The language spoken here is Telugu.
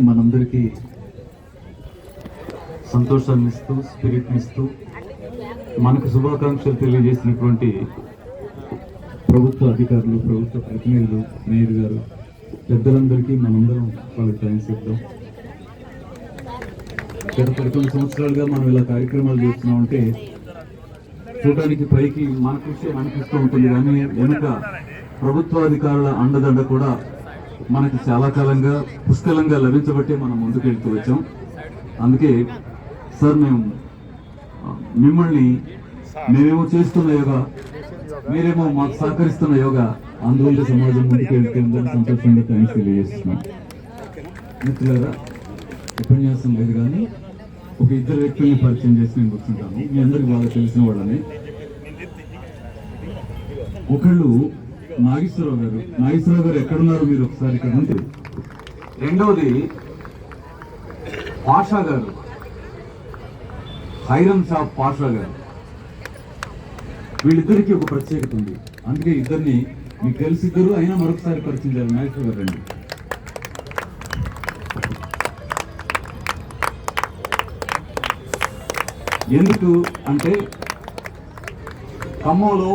మనందరికీ సంతోషాన్ని ఇస్తూ స్పిరిట్ని ఇస్తూ మనకు శుభాకాంక్షలు తెలియజేసినటువంటి ప్రభుత్వ అధికారులు ప్రభుత్వ ప్రతినిధులు మేయర్ గారు పెద్దలందరికీ మనందరం వాళ్ళకి థ్యాంక్స్ చెప్తాం. గత పదకొండు సంవత్సరాలుగా మనం ఇలా కార్యక్రమాలు చేస్తున్నామంటే చూడడానికి పైకి మన కృషి అనిపిస్తూ ఉంటుంది కానీ వెనుక ప్రభుత్వాధికారుల అండదండ కూడా మనకి చాలా కాలంగా పుష్కలంగా లభించబట్టే మనం ముందుకెళ్తూ వచ్చాం. అందుకే సార్ మేము మిమ్మల్ని మేమేమో చేస్తున్న యోగా మీరేమో మాకు సహకరిస్తున్న యోగా అందువల్ల సమాజం ముందుకెళ్తుందని సంతోషంగా థ్యాంక్స్ తెలియజేస్తున్నాం. మిత్రులారా ఉపన్యాసం లేదు కానీ ఒక ఇద్దరు వ్యక్తుల్ని పరిచయం చేసి నేను కూర్చుంటాను. మీ అందరికి బాగా తెలిసిన వాళ్ళని. ఒకళ్ళు నాగేశ్వరరావు గారు నాగేశ్వరరావు గారు ఎక్కడున్నారు మీరు ఒకసారి ఇక్కడ ఉంది రెండవది పాషా గారు హైరమ్ షాప్ పాషా గారు. వీళ్ళిద్దరికి ఒక ప్రత్యేకత ఉంది. అందుకే ఇద్దరిని మీకు తెలిసి ఇద్దరు అయినా మరొకసారి పరిచయం చేయాలి. నాగేశ్వర గారు రండి. ఎందుకు అంటే ఖమ్మంలో